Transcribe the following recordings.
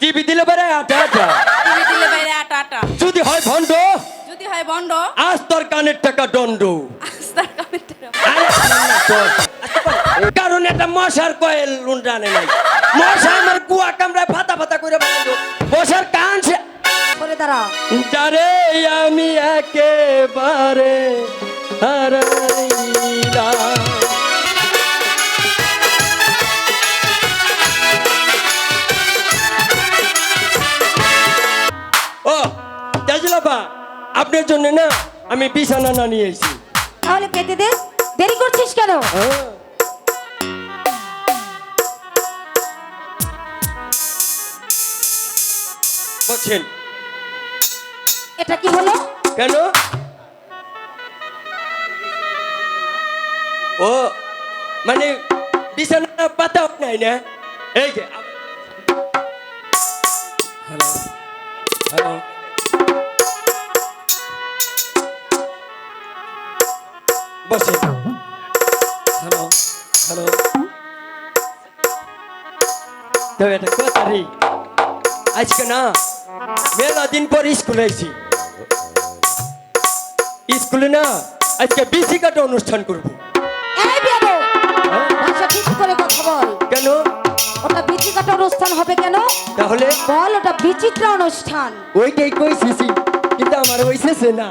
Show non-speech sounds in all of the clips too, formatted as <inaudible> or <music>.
TV দিলে পারে আটা আটা টিভি দিলে বাইরে আটা আটা যদি হয় ভণ্ড যদি হয় বন্ড আজ তোর কানের টাকা দণ্ড। কারণ এটা মশার কয়েল লুন্ডানে নাই। মশা আমার কুয়া কামড়ায় ফাতা ফাতা করে বানালো মশার কান সে করে দাঁড়া। যারে আমি একেবারে হারাইলাম। আপনার জন্য না আমি বিছানা না নিয়ে এসেছি। তাহলে কেটে দে দেরি করছিস কেন? হ্যাঁ। বলছেন। এটা কি হলো? কেন? ও মানে বিছানা পাতা নাই না? এই যে তো এটা আজকে না মেলা দিন পর স্কুলে আইছি। স্কুলে না আজকে বিসি কাটা অনুষ্ঠান করব। এই বিয়াদব হ্যাঁ? ভাষা ঠিক করে কথা বল। কেন? ওটা বিচি কাটা অনুষ্ঠান হবে কেন? তাহলে? বল ওটা বিচিত্র অনুষ্ঠান। ওইটাই কইছিছি কিন্তু আমার হইছে না।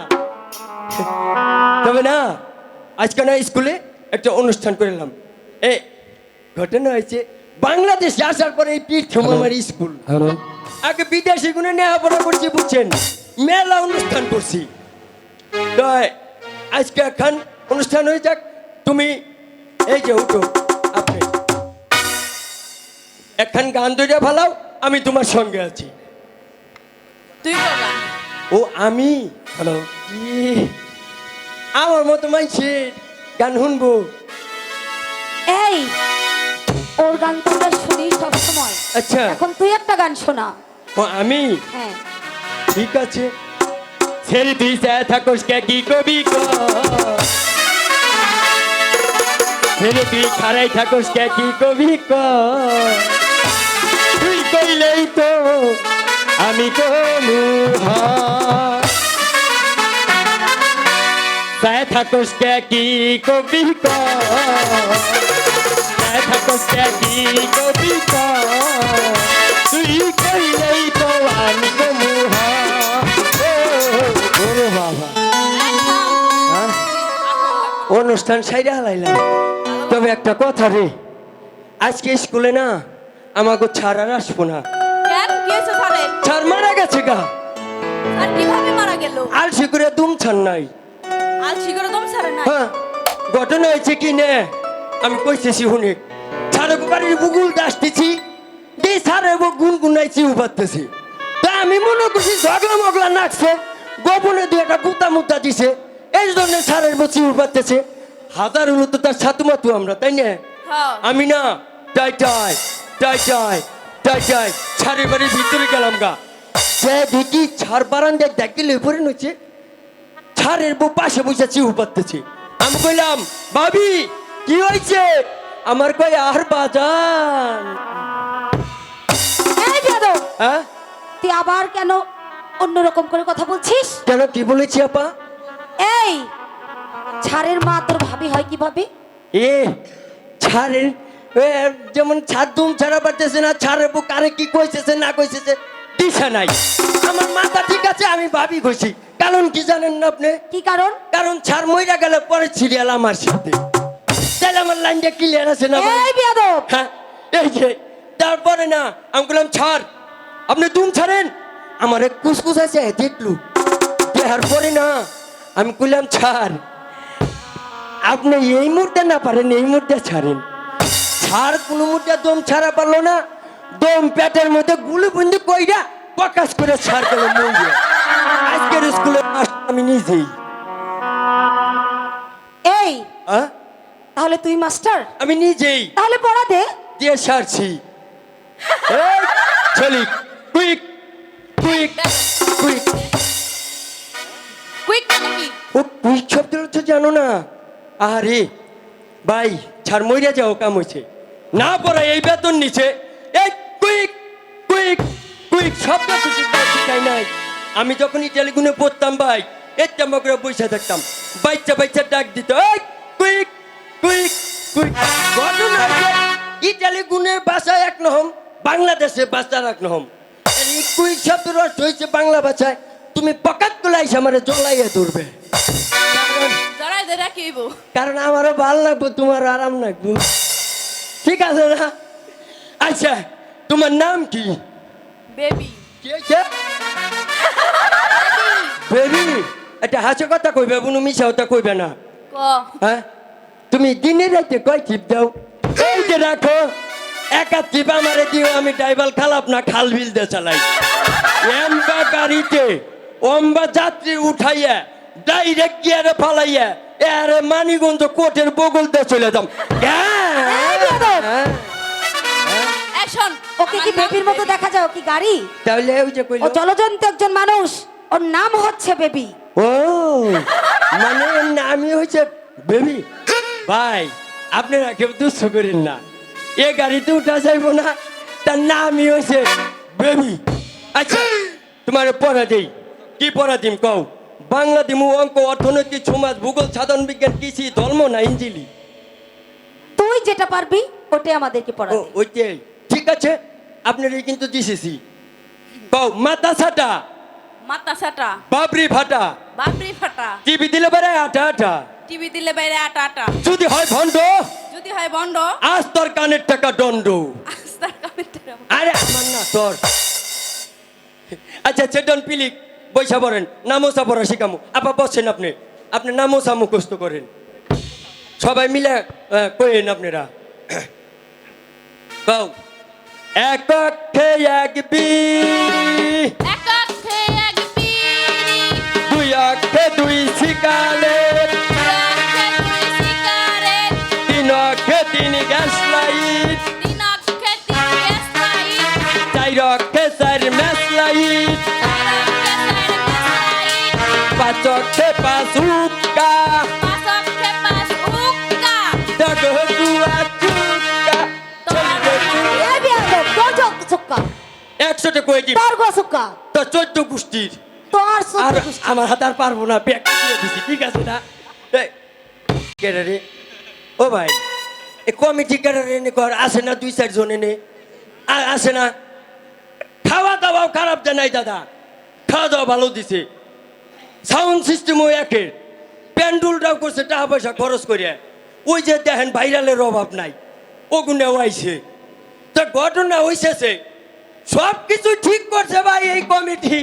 তবে না আজকে না স্কুলে একটা অনুষ্ঠান করলাম। এ ঘটনা হয়েছে বাংলাদেশ আসার পরে এই প্রীতম আমার স্কুল। আগে বিদেশি গুনে নেওয়া করছি বুঝছেন? মেলা অনুষ্ঠান করছি। আজকে এখন অনুষ্ঠান হয়ে যাক। তুমি এই যে উঠো আপনি। এখন গান দুইটা ভালাও আমি তোমার সঙ্গে আছি। তুই ও আমি? হ্যালো আমার মতো মাইছে গান শুনব। এই ওর গান তোমরা শুনি সব সময় আচ্ছা। এখন তুই একটা গান শোনা। ও আমি? হ্যাঁ। ঠিক আছে। ছেড়ে তুই সে থাকোস কে কি কবি ক ছেড়ে তুই খারাই থাকোস কে কি কবি ক তুই কইলেই তো আমি কলু সে থাকোস কে কি কবি ক তুই কইলেই তো আমি ওরে বাবা হ্যাঁ? অনুষ্ঠান সাইডে হালাইলাম তবে একটা কথা রে আজকে স্কুলে না আমাকে ছাড় আর আসব না। ছাড় মারা গেছে গা। স্যার কীভাবে মারা গেল? আলসি করে দুম ছাড় নাই। আলসি করে দম স্যারের না হ্যাঁ ঘটনা হয়েছে কি নে? আমি কইতেছি শুনি। ছাড়ে বাড়ির বুগুল দাসতেছি দিয়ে ছাড়ে গুন গুনাইছি উপাতেছি তা আমি মনে করছি ঝগলা মগলা নাচছে গোপনে দু একটা গুতা মুতা দিছে এই জন্য ছাড়ের বসি উপাতেছে হাজার হলো তো তার ছাতু মাতু আমরা তাই না? হ্যাঁ। আমি না টাই টাই টাই টাই টাই টাই ছাড়ের বাড়ির ভিতরে গেলাম গা। সে দেখি ছাড় বারান্দায় দেখলে পরে নচ্ছে ছাড়ের বউ পাশে বসে চিউ পাততেছে আমি কইলাম ভাবি কি হয়েছে? আমার কই আর বাজান। হ্যাঁ? তুই আবার কেন অন্যরকম করে কথা বলছিস? কেন কি বলেছি আপা? এই ছাড়ের মা তোর ভাবি হয় কীভাবে? এ ছাড়ের যেমন ছাড় দুম ছাড়া পারতেছে না ছাড়ের বউ কারে কি কইতেছে না কইতেছে দিশা নাই। আমার মাথা ঠিক আছে আমি ভাবি কইছি কারণ কি জানেন না আপনি? কি কারণ? কারণ ছাড় মইরা গেলে পরে সিরিয়াল আমার সাথে। তাহলে আমার লাইনটা ক্লিয়ার আছে না ভাই? এই বিয়াদব! হ্যাঁ এই যে তারপরে না আমি বললাম ছাড় আপনি দুম ছাড়েন। আমার এক কুসকুস আছে দেখলু। দেখার পরে না আমি কইলাম ছাড় আপনি এই মুহূর্তে না পারেন এই মুহূর্তে ছাড়েন। ছাড় কোনো মুহূর্তে দম ছাড়া পারল না। দম পেটের মধ্যে গুলি বন্দি কইরা প্রকাশ করে ছাড় গেল মন্দির আজকের স্কুলে আমি নিজেই। এই হ্যাঁ তাহলে তুই মাস্টার? আমি নিজেই তাহলে পড়া দে। দিয়ে সারছি। চলি। Quick quick quick. কুইক মানে ও কুইক তো জানো না। আরে ভাই ছাড় মইরা যাও কাম হয়েছে না পড়া এই বেতন নিচে এই কুইক কুইক কুইক শব্দ তো শিখাই নাই। আমি যখন ইটালি গুনে পড়তাম ভাই একটা মগরে বসে থাকতাম বাচ্চা বাচ্চা ডাক দিত। "এই, ঘটনা ইটালি গুণের ভাষা এক নহম বাংলাদেশে ভাষা এক নহম। কুইক শব্দের অর্থ হয়েছে বাংলা ভাষায়। তুমি পকাতগুলো আমার জ্বলাইয়া ধরবে। কারণ- আমারও ভালো লাগবো তোমার আরাম লাগবো। ঠিক আছে না? আচ্ছা তোমার নাম কি? বেবি। বেবি? এটা হাসে কথা কইবে বুনু মিশা কথা কইবে না। হ্যাঁ? তুমি দিনে রাতে কয় টিপ দাও? এই! যে রাখো। একা টিপ আমারে দিও আমি ড্রাইভার খালাপ না খাল বিল দিয়ে চালাই। এমবা গাড়িতে অম্বা যাত্রী উঠাইয়া ডাইরেক্ট গিয়ারে ফালাইয়া এরে মানিগঞ্জ কোটের বগল দিয়ে চলে যাম। এই বেয়াদব! অ্যাকশন ওকে কি বেবির মতো দেখা যায়? ও কি গাড়ি? তাহলে ওই যে ও কইল জলজন্ত একজন মানুষ। ওর নাম হচ্ছে বেবি। ও! মানে নামই হচ্ছে বেবি। ভাই আপনারা কেউ দুঃখ করেন না। এ গাড়িতে উঠা যাইব না তার নামই হচ্ছে বেবি আচ্ছা তোমার পড়া দেই কি পড়া দিম কও? বাংলা দিমু অঙ্ক অর্থনৈতিক সমাজ ভূগোল সাধারণ বিজ্ঞান কৃষি ধর্ম না ইঞ্জিলি? তুই যেটা পারবি ওটাই আমাদেরকে ও পড়াবে ওইটাই। ঠিক আছে আপনারই কিন্তু দিছেছি কও মাথা ছাটা মাথা সাটা বাবরি ফাটা। বাপরি ফাটা। টিভি দিলে বেড়ে আটা আটা। টিভি দিলে বাইরে আটা আটা। যদি হয় ভণ্ড যদি হয় বন্ড আজ তোর কানের টাকা দণ্ড। আস্তার কামের আরে আমার না তোর। আচ্ছা চেতন পিলিক বৈশা পড়েন। নামোসা পড়া শিখামু। আপা বসছেন আপনি। আপনি নামোসা মুখস্থ করেন। সবাই মিলে কইেন আপনারা। কও। এক অক্ষে এক বি। এক অক্ষে এক বিড়ি দুই অক্ষে দুই শিকালে। একশোটা কয়ে দিন তোর গো সুক্কা তো চোদ্দ গোষ্ঠীর। তোর আর আমার হাত আর পারব না ব্যাগ দিয়ে দিছি ঠিক আছে না? কেডা রে ও ভাই এ কমিটি কেডা রে নে কর আসে না দুই চার জন এনে? আ- আসে না? খাওয়া দাওয়াও খারাপ জানাই দাদা। খাওয়া দাওয়া ভালো দিছে। সাউন্ড সিস্টেমও একের। প্যান্ডুলটাও করছে টাকা পয়সা খরচ করে। ওই যে দেখেন ভাইরালের অভাব নাই। ওগুনেও আইছে। তো ঘটনা হইছে সব কিছু ঠিক করছে ভাই এই কমিটি।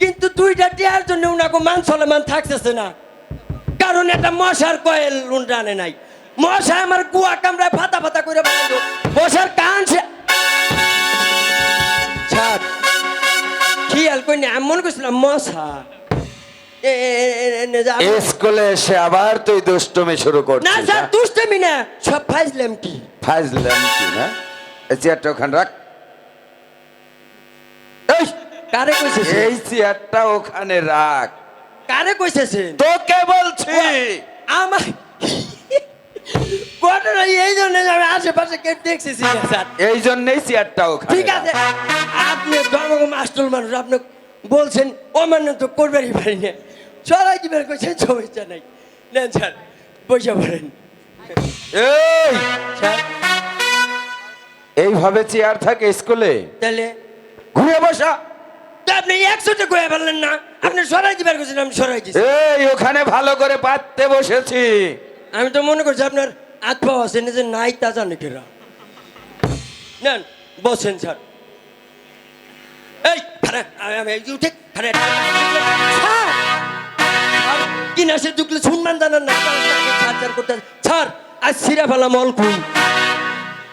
কিন্তু দুইটা টিয়ার জন্য উনাকে মান সলমান থাকতেছে না। কারণ এটা মশার কয়েল উন লুন্ডানে নাই। মশা আমার কুয়া কামড়ায় ফাতা ফাতা করে বানালো মশার কান ছাড়। খেয়াল করি না আমি মনে করছিলাম মশা। স্কুলে এসে আবার তুই দুষ্টমি শুরু না স্যার হ্যাঁ? দুষ্টমি না সব ফাইজলাম কি ফাজলাম কি না এই চেয়ারটা ওখানে রাখ। কারে কইছে এই চেয়ারটা ওখানে রাখ। কারে কইছেছেন তোকে বলছি। আমার ঘটনা এই জন্য আমি আশেপাশে কে দেখছি স্যার এই জন্যই চেয়ারটা ওখানে ঠিক আছে। আপনি ধর্ম মাস্টুল মানুষ আপনি বলছেন অমান্য তো করবেনই পারি না। চলাই দিবেন কইছেন সমস্যা নাই। নেন স্যার পয়সা ভরেন। এই! এইভাবে চেয়ার থাকে স্কুলে? তাহলে? ঘুরে বসা। তা আপনি একশোটা কয়ে ফেললেন না। আপনি সরাই দিবেন কইছেন আমি সরাই দিছি এই ওখানে ভালো করে পাততে বসেছি। আমি তো মনে করছি আপনার পাওয়া আছে যে নাই তা জানে কেরা। নেন বসেন স্যার। এই খারা আমি- আমি এই উঠে খারা ছাড়, আর কি না সে ঢুকলে শুনবেন জানান না? ছাড় ছাড় করতে ছাড় আজ সিরা ফেলাম অল্কুই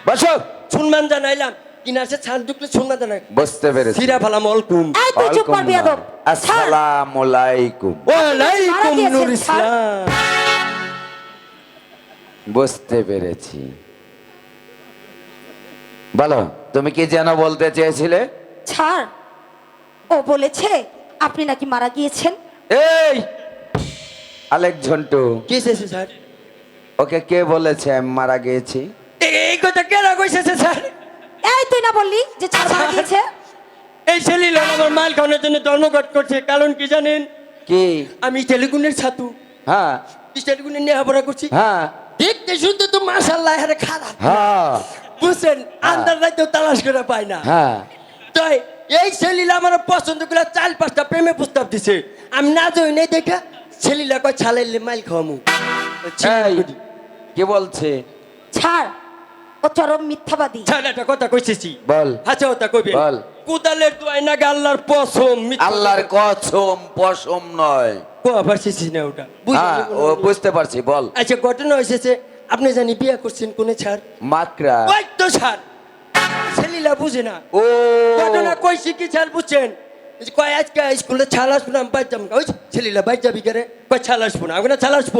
বসো। শুনবেন জানাইলাম। কি না সে ছাড় ঢুকলে শুনবেন জানাই বুঝতে পেরেছি। সিরা ফেলাম অল্কুম এই তুই চুপ কর বেয়াদব। আসসালামু আলাইকুম। ওয়ালাইকুম দিয়েছেন, নুর। ইসলাম। বুঝতে পেরেছি। বলো তুমি কি যেন বলতে চেয়েছিলে? ছাড়। ও বলেছে আপনি নাকি মারা গিয়েছেন। এই! আলেক ঝন্টু। কি এসেছে স্যার? ওকে কে বলেছে আমি মারা গিয়েছি? এই কথা কেন কইছেছে স্যার? এই তুই না বললি যে ছাড় মারা গিয়েছে এই ছেলিল আমার মাল খাওয়ানোর জন্য ধর্মঘট করছে কারণ কি জানেন? কি? আমি টেলিগুনের ছাতু। হ্যাঁ। টেলিগুনে নেওয়া করছি। হ্যাঁ। দেখতে শুনতে তো মাসাল্লাহ হারে খারাপ। হ্যাঁ। বুঝছেন? আন্দার রাইতেও তালাশ করে পায় না। হ্যাঁ। তাই এই ছেলিলা আমার পছন্দ করে চাল পাঁচটা প্রেমে প্রস্তাব দিছে। আমি না যাই নাই দেখা ছেলিলা কয় ছালাইলে মাইল খাওয়ামু। এই, কি বলছে? ছাড়। ও চরম মিথ্যাবাদী। ছাড় একটা কথা কইছেছি বল। আচ্ছা ওটা কইবে। বল। কোদালের দুয়াই না আল্লাহর পছম আল্লাহর কসম পশম নয়। কোয়া পারছিস না ওটা? বুঝলি হ্যাঁ ও বুঝতে পারছি বল। আচ্ছা ঘটনা হয়েছে আপনি জানি বিয়া করছেন কোনে ছাড়? মাকড়া। ওই তো ছাড়। ছেলিলা বুঝে না। ও। ঘটনা কইছি কি ছাড় বুঝছেন? কয় আজকে স্কুলে ছাল আসব না আমি বাইর যাব ওই ছেলিলা বাইর যাবি কে রে কয় ছাল আসব না। আমি না ছাল আসব।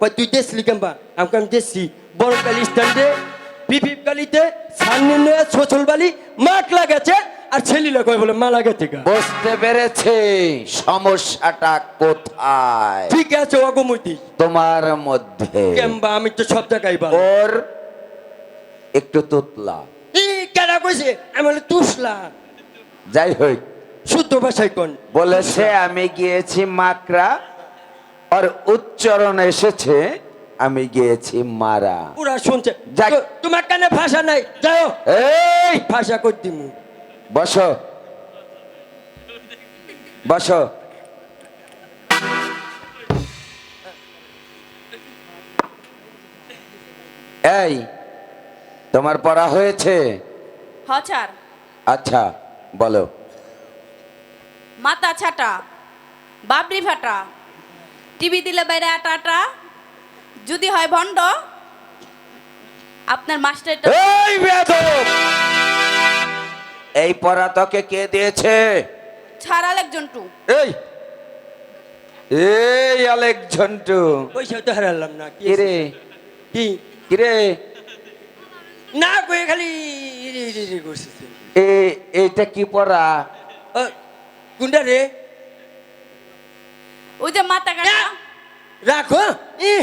কয় তুই দেশলি কেমবা? আমাকে আমি দেশি বড় কালি স্ট্যান্ডে পিপিপ ছোচল বালি মাঠ লাগাছে আর ছেলিলা কয় বলে মা লাগাতে গা। বুঝতে পেরেছে সমস্যাটা কোথায়? ঠিক আছে অগমতি। তোমার মধ্যে। কেমবা আমি তো সব জায়গায় ভালো। ওর একটু তুতলা। ই কেনা কইছে? আমি বলে তুসলা। যাই হোক। শুদ্ধ ভাষায় কোন? বলেছে আমি গিয়েছি মাকড়া আর উচ্চারণ এসেছে আমি গিয়েছি মারা। পুরা শুনছে। তোমার কানে ভাষা নাই যাও। এই! ভাষা কই দিমু? বসো। বসো। এই তোমার পড়া হয়েছে? হচার আচ্ছা বলো। মাথা ছাটা বাবরি ফাটা। টিভি দিলে বাইরে আটা আটা। যদি হয় ভণ্ড আপনার মাস্টারটা এই বেয়াদব! এই পড়া তোকে কে দিয়েছে? ছাড়াল একজন টু। এই! এই আলেক ঝন্টু পয়সা তো হারালাম না কি রে কি? কিরে? না কই খালি করছিস এ এইটা কি পড়া ও, কোনটা রে? ওই যে মাথা কাটা। রাখো ই!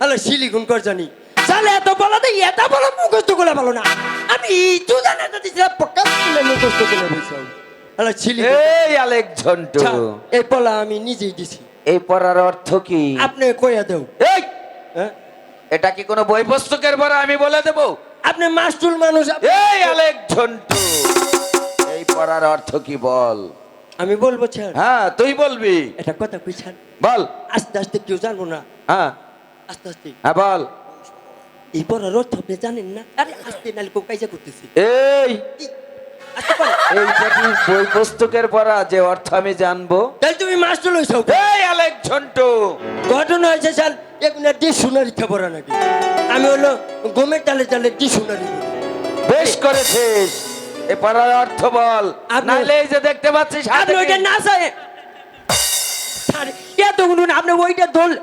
হ্যালো কর জানি। চালে এত বলা তো এত বলো মুখস্থ করে বলো না। আমি তো জানা তো দিছিলাম পক্কা করে মুখস্থ করে বলছাও হ্যালো সিলি এই আলেক ঝন্টু। এই পলা আমি নিজেই দিছি। এই পড়ার অর্থ কি? আপনি কইয়া দেও। এই! হ্যাঁ? এটা কি কোনো বই পুস্তকের পড়া আমি বলে দেব। আপনি মাস্টুল মানুষ এই আলেক ঝন্টু। এই পড়ার অর্থ কি বল? আমি বলব স্যার হ্যাঁ তুই বলবি। এটা কথা কই স্যার বল। আস্তে আস্তে কেউ জানব না। হ্যাঁ। আস্তে আস্তে হ্যাঁ বল। এই পড়ার অর্থ আপনি জানেন না? আরে আস্তে নালে কেউ কাইজা করতেছি। এই! এই, আস্তে এইটা কি বই পুস্তকের পড়া যে অর্থ আমি জানব। তাহলে তুমি এই আলেক ঝন্টু! ঘটনা হয়েছে স্যার এগুলো ডিকশনারি খবর নাকি? আমি হলো গমের তালে তালে ডিকশনারি বেশ করেছিস। এ পড়ার অর্থ বল। আপনি- নাহলে এই যে দেখতে পাচ্ছিস আপনি ওইটা না স্যার আপনি ওইটা দোল।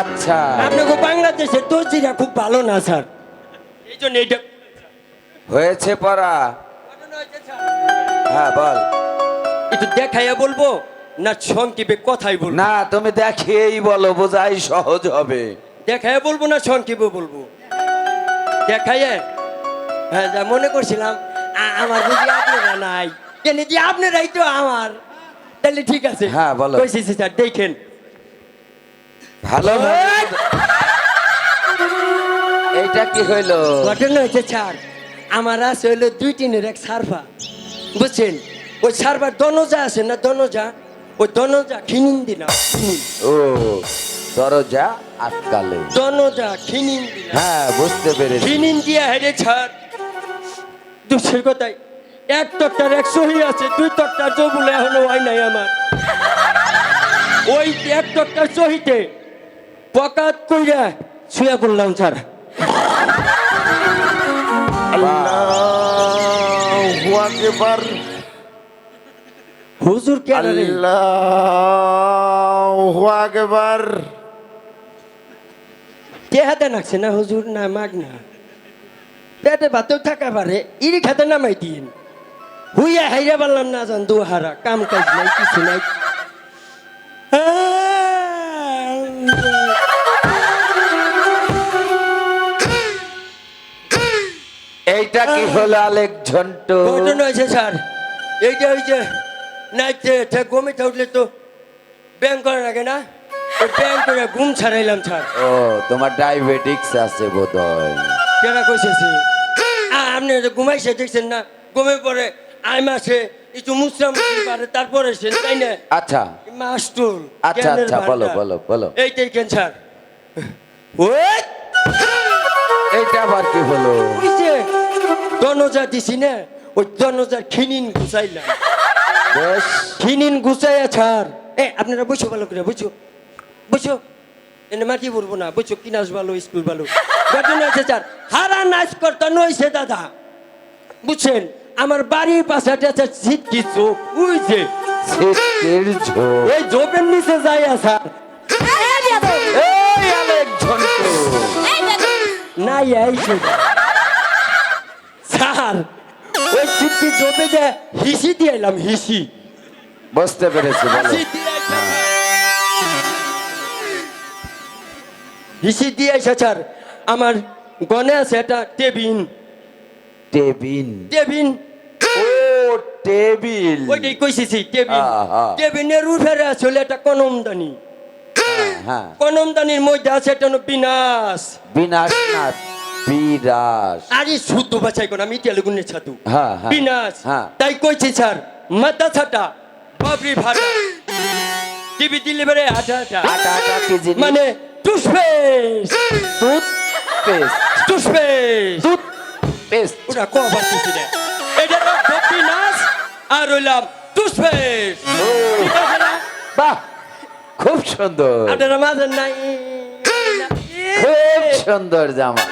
আচ্ছা। আপনি খুব বাংলাদেশের দর্জিরা খুব ভালো না স্যার? এই জন্য এইটা হয়েছে পড়া। ঘটনা হয়েছে, স্যার। হ্যাঁ বল। একটু দেখাইয়া বলব না সংক্ষেপে কথাই বলব? না তুমি দেখিয়েই বলো বোঝাই সহজ হবে। দেখাইয়া বলব না সংক্ষেপে বলব? দেখাইয়া? হ্যাঁ যা মনে করছিলাম আমার বুঝি আপনারা নাই। কেন আপনারাই তো আমার। তাহলে ঠিক আছে। হ্যাঁ, বলো। কইছি স্যার দেখেন। ভালো এটা কি হইল? ঘটনা হয়েছে স্যার আমার আছে হইল দুই টিনের এক সার্ভা বুঝছেন? ওই সার্ভার দনজা আছে না দনজা ওই দনজা খিনিন দিনা ও দরজা আটকালে। দনজা খিনিন হ্যাঁ বুঝতে পেরেছি। খিনিন দিয়া হেরে ছাড় দুঃখের কথাই। এক তক্তার এক সহি আছে দুই তক্তার জবুলে এখনও হয় নাই আমার। ওই এক তক্তার সহিতে পকাত কইরা শুয়ে পড়লাম স্যার। আকবার। হুজুর রে? আল্লাহু আকবার। কে হাতে নাকছে না হুজুর? না মাগ না পেটে ভাতেও থাকা পারে ইরি খাতে নামাই দিন। হুইয়া হাইরা পারলাম না জান দুহারা কাম কাজ নাই কিছু নাই। এইটা কি হলো আলেক ঝন্টু? ঘটনা হয়েছে স্যার? এইটা হয়েছে নাইতে গমিটা উঠলে তো ব্যায়াম করে লাগে না? ব্যায়াম করে ঘুম ছাড়াইলাম স্যার। ও তোমার ডায়াবেটিক্স আছে বোধ হয় কেনা কইছেছি আপনি ঘুমাইছে দেখছেন না? ঘুমে পরে আইম আসে একটু মুসরাম পারে তারপরে সেন তাই না? আচ্ছা। মাস্টুল আচ্ছা, আচ্ছা, বলো, বলো, বলো। এইটাই কেন স্যার ওই! এইটা আবার কি হলো? ওই যে দনজা দিছি না ওই দনজার খিনিন গুছাইলাম। বেশ। খিনিন গুছাইয়া ছাড়। এ আপনারা বুঝো ভালো করে বুঝো বুঝো এনে মাটি বলব না বুঝো কি নাচ ভালো স্কুল ভালো। ঘটনা আছে স্যার হারা নাচ করতে নইছে দাদা। বুঝছেন? আমার বাড়ির পাশে একটা সিটকি চোখ ওই যে। সিটির ঝোল ওই জোপের নিচে যাই স্যার এই আলেক ঝন্টু নাই এই স্যার ওই সিটকি জোপে যে হিসি দিয়ে এলাম হিসি। বুঝতে পেরেছি বলো। হিসি দিয়ে এসে স্যার। আমার গনে আছে একটা টেবিন। টেবিল টেবিন। ও টেবিল ওইটাই কইছিছি আহা। টেবিনের উঠে আসলে একটা কনমদানি কনমদানির মধ্যে আছে হলো বিনাশ। বিনাশ না বিরাস আরে শুদ্ধ বাছাই কোন আমি তেলুগুনের ছাতু। হ্যাঁ, হ্যাঁ, বিনাশ। হ্যাঁ। তাই কইছি স্যার মাথা ছাটা বাবরি ভাটা। টিভি দিলে বেড়ে আটা। আটা আটা আটা কি জিনিস মানে টুথপেস্ট। Paste toothpaste. দুধ পেস্ট ওটা ক এটা হলো বিনাশ আর হইলাম টুথপেস্ট বাহ খুব সুন্দর। আপনারা মাঝে নাই। খুব সুন্দর জামা।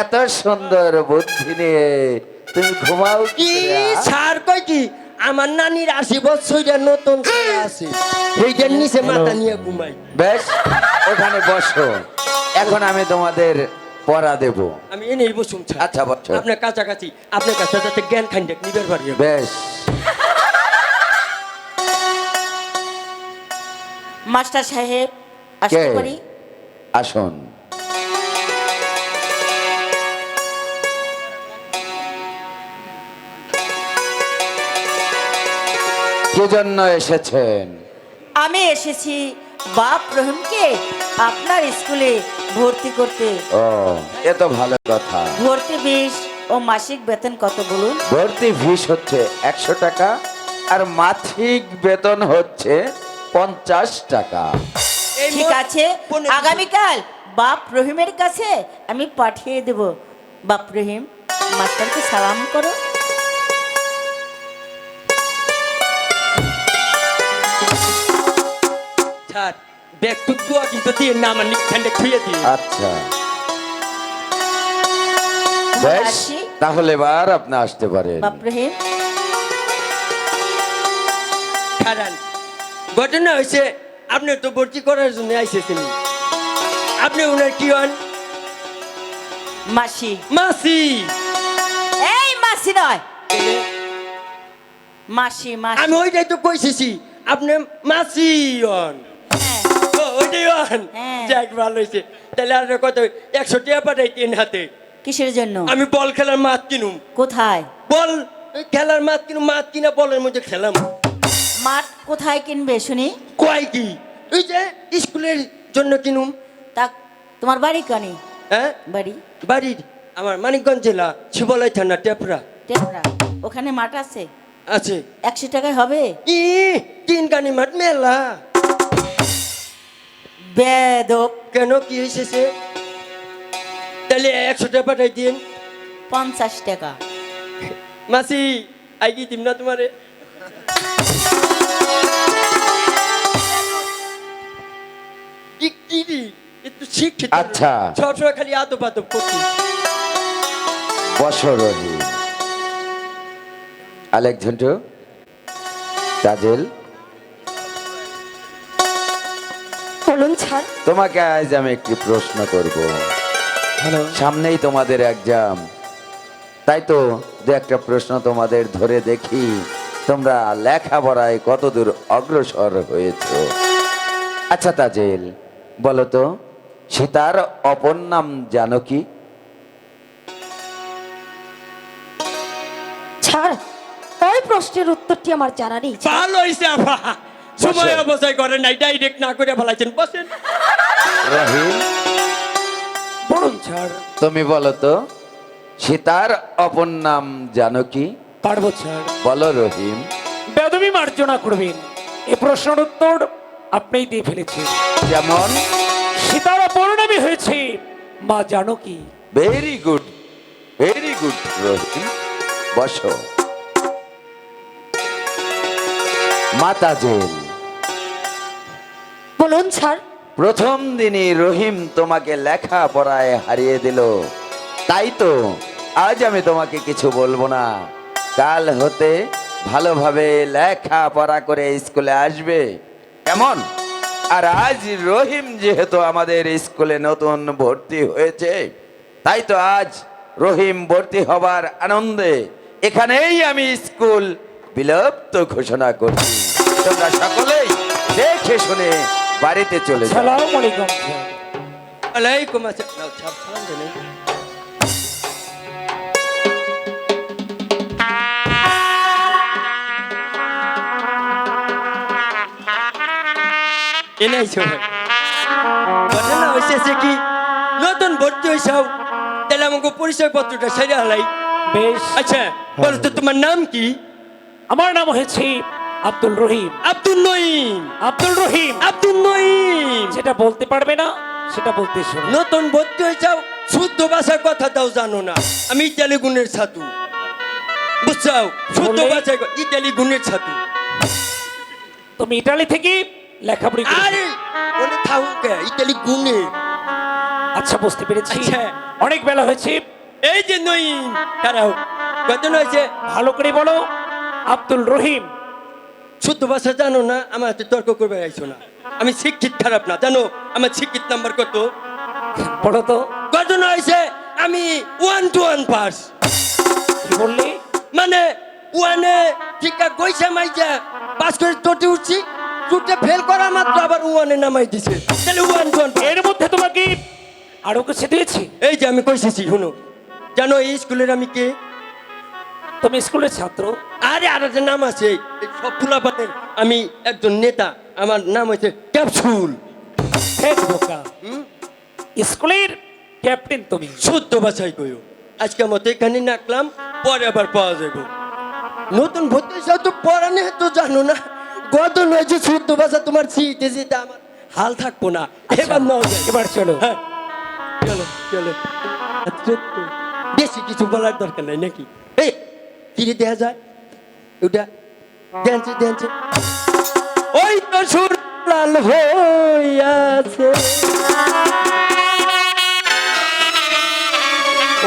এত সুন্দর বুদ্ধি নিয়ে তুমি ঘুমাও কি কি করে, আ? সার কয় কি? আমার নানির আশি বছর নতুন আছে এইটার নিচে মাথা নিয়ে ঘুমাই। বেশ ওখানে বসো। এখন আমি তোমাদের পড়া দেব আমি এনেই বসুম ছাড়। আচ্ছা, বসো। আপনার কাছাকাছি আপনার কাছে যাতে জ্ঞান খান দেখ নিবার পারি বেশ মাস্টার সাহেব আসতে? পারি আসুন কি জন্য এসেছেন আমি এসেছি বাপ রহিমকে আপনার স্কুলে ভর্তি করতে। ও এ তো ভালো কথা। ভর্তি বিষ ও মাসিক বেতন কত বলুন? ভর্তি ফিস হচ্ছে একশো টাকা আর মাসিক বেতন হচ্ছে পঞ্চাশ টাকা। ঠিক আছে আগামীকাল বাপ রহিমের কাছে আমি পাঠিয়ে দেব। বাপ রহিম মাস্টারকে সালাম করো। দোয়া কিন্তু দিয়ে না আমার নিখানটা খুঁয়ে দিয়ে আচ্ছা। বেশ তাহলে এবার আপনি আসতে পারেন। খারান ঘটনা হয়েছে আপনি তো ভর্তি করার জন্য আইসেছেন। আপনি ওনার কি হন? মাসি। মাসি! এই মাসি নয়। মাসি মাসি। আমি ওইটাই তো কইতেছি আপনি মাসি হন। হন হ্যাঁ। যাক ভালো হয়েছে। তাহলে আর কত একশো টাকা পাঠাই তিন হাতে। কিসের জন্য? আমি বল খেলার মাঠ কিনুম। কোথায়? বল খেলার মাঠ কিনুম মাঠ কিনা বলের মধ্যে খেলাম। মাঠ কোথায় কিনবে শুনি? কয় কি? ওই যে স্কুলের জন্য কিনুম। তা তোমার বাড়ি কানি? হ্যাঁ? বাড়ি? বাড়ির আমার মানিকগঞ্জ জেলা শিবলাই থানা টেপরা। টেপরা। ওখানে মাঠ আছে? আছে। একশো টাকায় হবে? ই তিন গানি মাঠ মেলা। বেদব কেন কি হয়েছে সে তাহলে একশো টাকা পাঠাই দিন। পঞ্চাশ টাকা। মাসি আই কি দিম না তোমারে? রে? একটু শিক্ষিত। আচ্ছা। সবসময় খালি আদব আদব করছি বসো রহি আলেক ঝন্টু তাজেল বলুন স্যার তোমাকে আজ আমি একটি প্রশ্ন করব। হ্যালো। সামনেই তোমাদের এক্সাম তাই তো দু একটা প্রশ্ন তোমাদের ধরে দেখি। তোমরা লেখাপড়ায় কতদূর অগ্রসর হয়েছে? আচ্ছা তাজেল বলো তো সীতার অপর নাম জানো কি? স্যার ওই প্রশ্নের উত্তরটি আমার জানা নেই ভালো হয়েছে আপা সময় বসেন। অবশ্যই করে নাই ডাইরেক্ট না করে ফেলাইছেন। বসেন। রহিম বলুন স্যার তুমি বলো তো সীতার অপর নাম জানো কি? পারব স্যার বলো রহিম। বেদমি মার্জনা করবেন। এ প্রশ্নের উত্তর আপনিই দিয়ে ফেলেছেন। যেমন? সীতার অপর পরিণামী হয়েছে মা Janaki very good very good Rahim. বসো। মাতা জেল বলুন, স্যার। প্রথম দিনই রহিম তোমাকে লেখা পড়ায় হারিয়ে দিল। তাই তো আজ আমি তোমাকে কিছু বলব না। কাল হতে ভালোভাবে লেখা পড়া করে স্কুলে আসবে। কেমন? আর আজ রহিম যেহেতু আমাদের স্কুলে নতুন ভর্তি হয়েছে, তাই তো আজ রহিম ভর্তি হবার আনন্দে এখানেই আমি স্কুল বিলুপ্ত ঘোষণা করছি। তোমরা সকলেই দেখে শুনে বাড়িতে চলে যাও। সালাম আলাইকুম। স্যার আলাইকুম আসসালাম নাও, ছাড়, সালাম দেন। এনেছো ঘটনা হয়েছে কি? নতুন ভর্তি হয়েছাও তাহলে আমাকে পরিচয় পত্রটা সেরে হালাই। বেশ। আচ্ছা বলো তো তোমার নাম কি? আমার নাম হয়েছে আব্দুল রহিম। আব্দুল নঈম। আব্দুল রহিম। আব্দুল নঈম। সেটা বলতে পারবে না সেটা বলতে শোনো। নতুন ভর্তি হয়েছাও শুদ্ধ ভাষার কথা তাও জানো না। আমি ইতালি গুণের ছাতু। বুঝছাও শুদ্ধ ভাষায় ইতালি গুণের ছাতু। তুমি ইটালি থেকে লেখাপড়ি আরে বলে থাকুকে ইতালি গুণে। আচ্ছা বুঝতে পেরেছি। আচ্ছা। অনেক বেলা হয়েছে। এই যে নঈম তারাও কত হয়েছে। ভালো করে বলো আব্দুল রহিম। শুদ্ধ ভাষা জানো না আমার হাতে তর্ক করবে আইছো না। আমি শিক্ষিত খারাপ না জানো? আমার শিক্ষিত নাম্বার কত? পড়ো তো। কত হয়েছে? আমি ওয়ান টু ওয়ান পাস কি বললে? মানে ওয়ানে টিকা গইছে মাইছে পাস করে তোটে উঠছি টুটে ফেল করা মাত্র আবার ওয়ানে নামাই দিছে। তাহলে ওয়ান টু ওয়ানের মধ্যে তোমাকে আরও কিছু দিয়েছি? এই যে আমি কইতেছি শুনো। জানো এই স্কুলের আমি কে? তুমি স্কুলের ছাত্র। আরে আর একটা নাম আছে সব ফুলাপানের আমি একজন নেতা আমার নাম হচ্ছে ক্যাপসুল। বোকা স্কুলের ক্যাপ্টেন তুমি। শুদ্ধ ভাষায় কইও। আজকে মতো এখানে নাকলাম পরে আবার পাওয়া যাবে নতুন ভর্তি হয়েছে তো পড়ানে তো জানো না। গত নয় যে শুদ্ধ ভাষা তোমার আমার হাল থাকব না। এবার নাও এবার চলো। হ্যাঁ। চলো চলো। আচ্ছা বেশি কিছু বলার দরকার নাই নাকি? এই কিরে দেখা যায়। ওটা ড্যান্সে ড্যান্সে ওই তো সুর লাল হইয়াছে।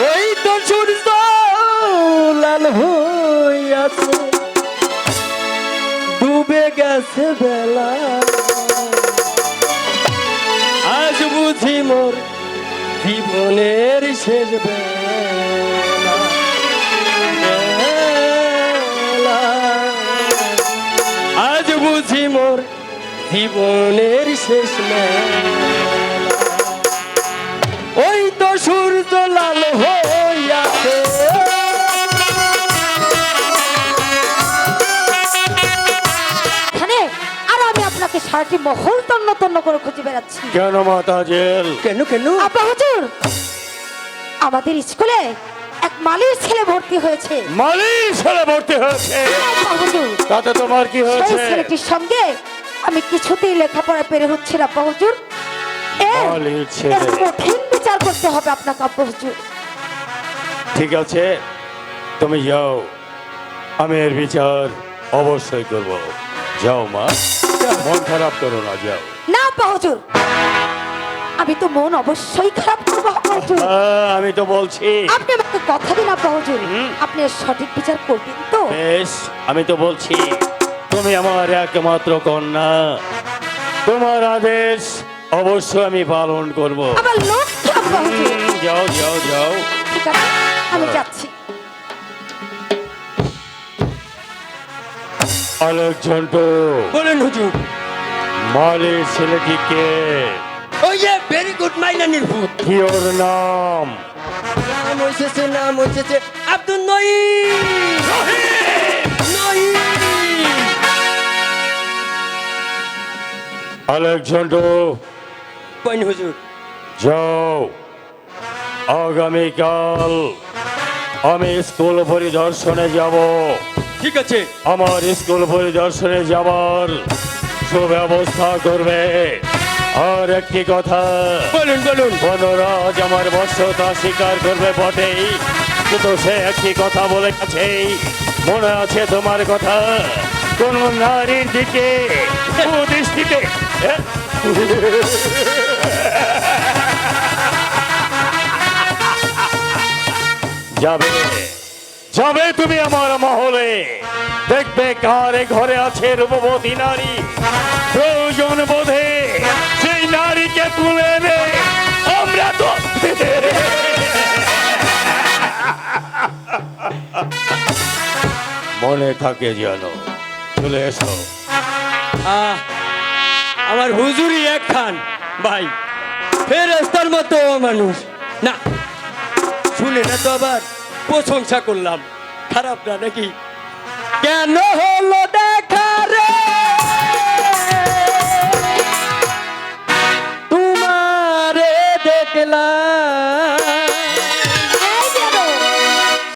ওই তো সূর্য লাল হইয়াছে। ডুবে গেছে বেলা। আজ বুঝি মোর জীবনের শেষ বেলা। জীবনের শেষ ওই তো সূর্য লাল হইয়াছে। আর আমি আপনাকে সারাটি মহল তন্ন তন্ন করে খুঁজে বেড়াচ্ছি। কেন মাতা জেল? কেন কেন? আপা হুজুর আমাদের স্কুলে এক মালির ছেলে ভর্তি হয়েছে। ছেলে ভর্তি হয়েছে। আপা হুজুর তাতে তোমার কি হয়েছে? ছেলেটির সঙ্গে আমি কিছুতেই লেখাপড়া পেরে হচ্ছে না আপা হুজুর। এর কঠিন বিচার করতে হবে আপনাকে আপা হুজুর। ঠিক আছে তুমি যাও আমি এর বিচার অবশ্যই করব। যাও মা মন খারাপ করো না যাও। না আপা হুজুর আমি তো মন অবশ্যই খারাপ করব হুজুর। হ্যাঁ, আমি তো বলছি। আপনি আমাকে কথা দিন আপা হুজুর। আপনি সঠিক বিচার করবেন তো? বেশ আমি তো বলছি। তুমি আমার একমাত্র কন্যা। তোমার আদেশ অবশ্যই আমি পালন করব। যাও যাও যাও। ঠিক আছে আমি যাচ্ছি। আলোক ঝন্টু। বলেন হুজুর। মালির ছেলেটিকে ওই যে ভেরি গুড মাইলানির ভূত কি ওর নাম? নাম হইতেছে নাম হইতেছে আব্দুল নঈম! আলেকজান্ডার। কইন হুজুর। যাও। আগামীকাল আমি স্কুল পরিদর্শনে যাব। ঠিক আছে। আমার স্কুল পরিদর্শনে যাবার সুব্যবস্থা করবে। আর একটি কথা বলুন বলুন। বনরাজ আমার বর্ষতা স্বীকার করবে বটেই। কিন্তু সে একটি কথা বলে গেছে। মনে আছে তোমার কথা? কোন নারীর দিকে দৃষ্টিতে <laughs> যাবে। যাবে তুমি আমার মহলে। দেখবে কার ঘরে আছে রূপবতী নারী। প্রয়োজন বোধে সেই নারীকে তুলে এনে আমরা তো মনে থাকে যেন। চলে এসো। আহ, আমার হুজুরি এক খান ভাই। ফেরস্তার মতো মানুষ। না, শুনে না তো আবার প্রশংসা করলাম। খারাপ না নাকি? কেন হলো